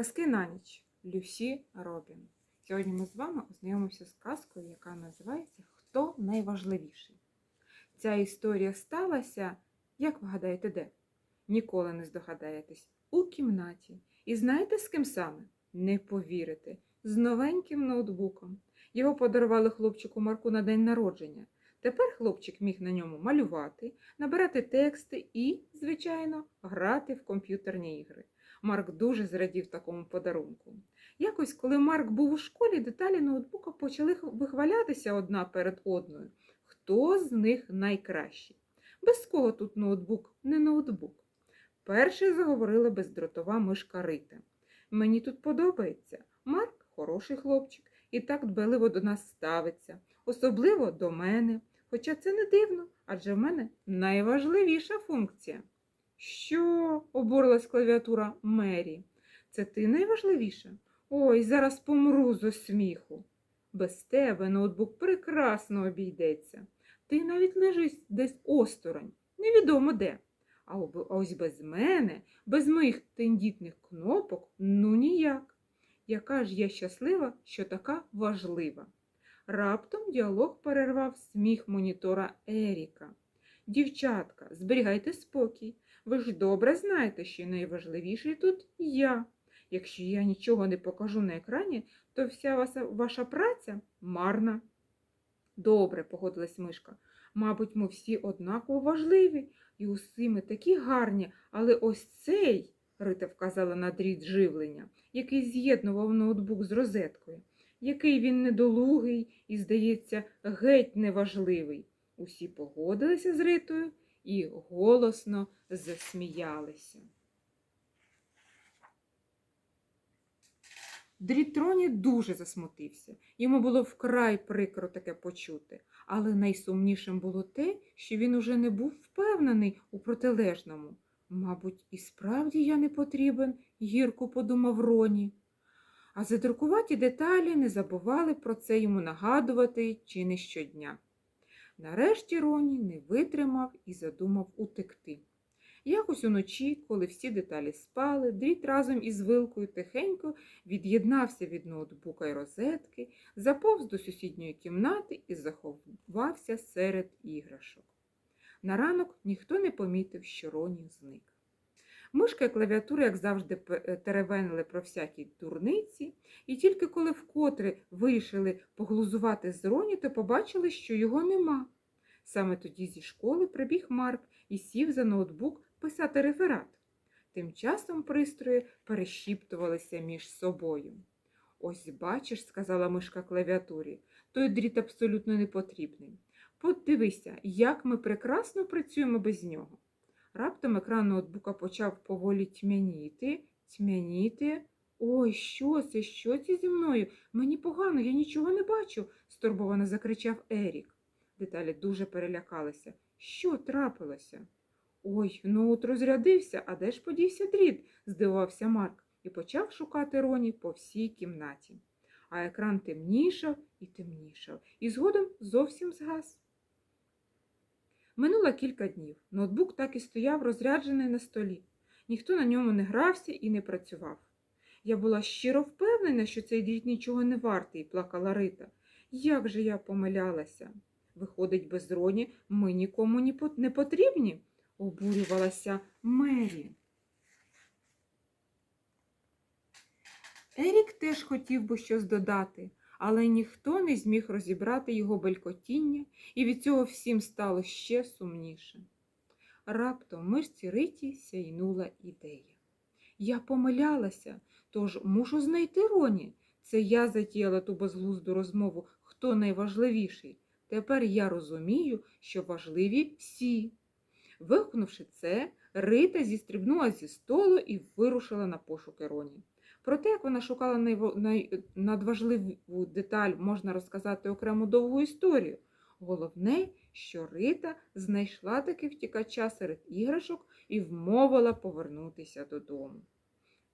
Казки на ніч Люсі Робін. Сьогодні ми з вами ознайомимося з казкою, яка називається Хто найважливіший. Ця історія сталася, як ви гадаєте, де? Ніколи не здогадаєтесь, у кімнаті. І знаєте, з ким саме? Не повірите, з новеньким ноутбуком. Його подарували хлопчику Марку на день народження. Тепер хлопчик міг на ньому малювати, набирати тексти і, звичайно, грати в комп'ютерні ігри. Марк дуже зрадів такому подарунку. Якось, коли Марк був у школі, деталі ноутбука почали вихвалятися одна перед одною. Хто з них найкращий? Без кого тут ноутбук не ноутбук? Перший заговорила бездротова мишка Рита. Мені тут подобається. Марк хороший хлопчик і так дбайливо до нас ставиться, особливо до мене. Хоча це не дивно, адже в мене найважливіша функція. Що? обурилась клавіатура Мері. Це ти найважливіша? Ой, зараз помру з сміху. Без тебе ноутбук прекрасно обійдеться. Ти навіть лежиш десь осторонь, невідомо де. А ось без мене, без моїх тендітних кнопок, ну ніяк. Яка ж я щаслива, що така важлива. Раптом діалог перервав сміх монітора Еріка. Дівчатка, зберігайте спокій. Ви ж добре знаєте, що найважливіший тут я. Якщо я нічого не покажу на екрані, то вся ваша, праця марна. Добре, погодилась мишка. Мабуть, ми всі однаково важливі, і усі ми такі гарні, але ось цей, Рита вказала на дріт живлення, який з'єднував ноутбук з розеткою, який він недолугий і, здається, геть неважливий. Усі погодилися з Ритою і голосно засміялися. Дрітроні дуже засмутився. Йому було вкрай прикро таке почути, але найсумнішим було те, що він уже не був впевнений у протилежному. Мабуть, і справді я не потрібен, гірко подумав Роні. А задрукуваті деталі не забували про це йому нагадувати чи не щодня. Нарешті Роні не витримав і задумав утекти. Якось уночі, коли всі деталі спали, дріт разом із вилкою тихенько від'єднався від ноутбука й розетки, заповз до сусідньої кімнати і заховався серед іграшок. На ранок ніхто не помітив, що Роні зник. Мишка і клавіатура, як завжди, е, теревенили про всякі дурниці, і тільки коли вкотре вирішили поглузувати з Роні, то побачили, що його нема. Саме тоді зі школи прибіг Марк і сів за ноутбук писати реферат. Тим часом пристрої перешіптувалися між собою. Ось бачиш, сказала мишка клавіатурі, той дріт абсолютно не потрібний. Подивися, як ми прекрасно працюємо без нього. Раптом екран ноутбука почав поволі тьмяніти, тьмяніти. Ой, що це? Що це зі мною? Мені погано, я нічого не бачу, стурбовано закричав Ерік. Деталі дуже перелякалися. Що трапилося? Ой, ноут розрядився, а де ж подівся дріт? здивувався Марк і почав шукати Роні по всій кімнаті. А екран темнішав і темнішав, і згодом зовсім згас. Минуло кілька днів. Ноутбук так і стояв розряджений на столі. Ніхто на ньому не грався і не працював. Я була щиро впевнена, що цей дріт нічого не вартий, плакала Рита. Як же я помилялася? Виходить, без Роні ми нікому не потрібні, обурювалася Мері. Ерік теж хотів би щось додати, але ніхто не зміг розібрати його белькотіння, і від цього всім стало ще сумніше. Раптом мишці Риті сяйнула ідея. Я помилялася, тож мушу знайти Роні. Це я затіяла ту безглузду розмову, хто найважливіший. Тепер я розумію, що важливі всі. Вигукнувши це, Рита зістрибнула зі столу і вирушила на пошуки Роні. Про те, як вона шукала надважливу деталь, можна розказати окрему довгу історію. Головне, що Рита знайшла таки втікача серед іграшок і вмовила повернутися додому.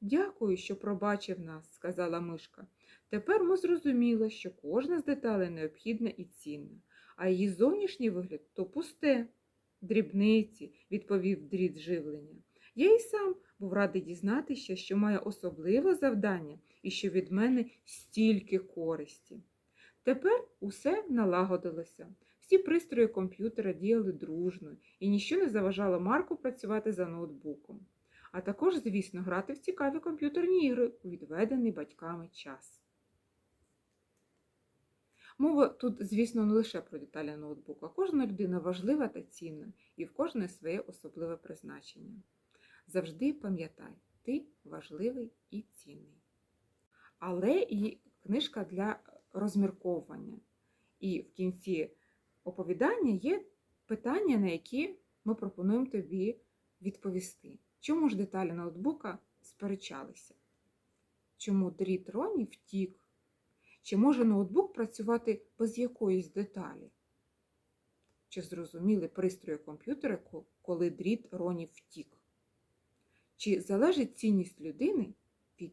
Дякую, що пробачив нас, сказала мишка. Тепер ми зрозуміли, що кожна з деталей необхідна і цінна, а її зовнішній вигляд то пусте. Дрібниці, відповів дріт живлення. Я і сам Був радий дізнатися, що має особливе завдання і що від мене стільки користі. Тепер усе налагодилося. Всі пристрої комп'ютера діяли дружно, і ніщо не заважало Марку працювати за ноутбуком. А також, звісно, грати в цікаві комп'ютерні ігри у відведений батьками час. Мова тут, звісно, не лише про деталі ноутбука. Кожна людина важлива та цінна, і в кожної своє особливе призначення. Завжди пам'ятай, ти важливий і цінний. Але і книжка для розмірковування. І в кінці оповідання є питання, на які ми пропонуємо тобі відповісти. Чому ж деталі ноутбука сперечалися? Чому дріт Роні втік? Чи може ноутбук працювати без якоїсь деталі? Чи зрозуміли пристрої комп'ютера, коли дріт Роні втік? Чи залежить цінність людини від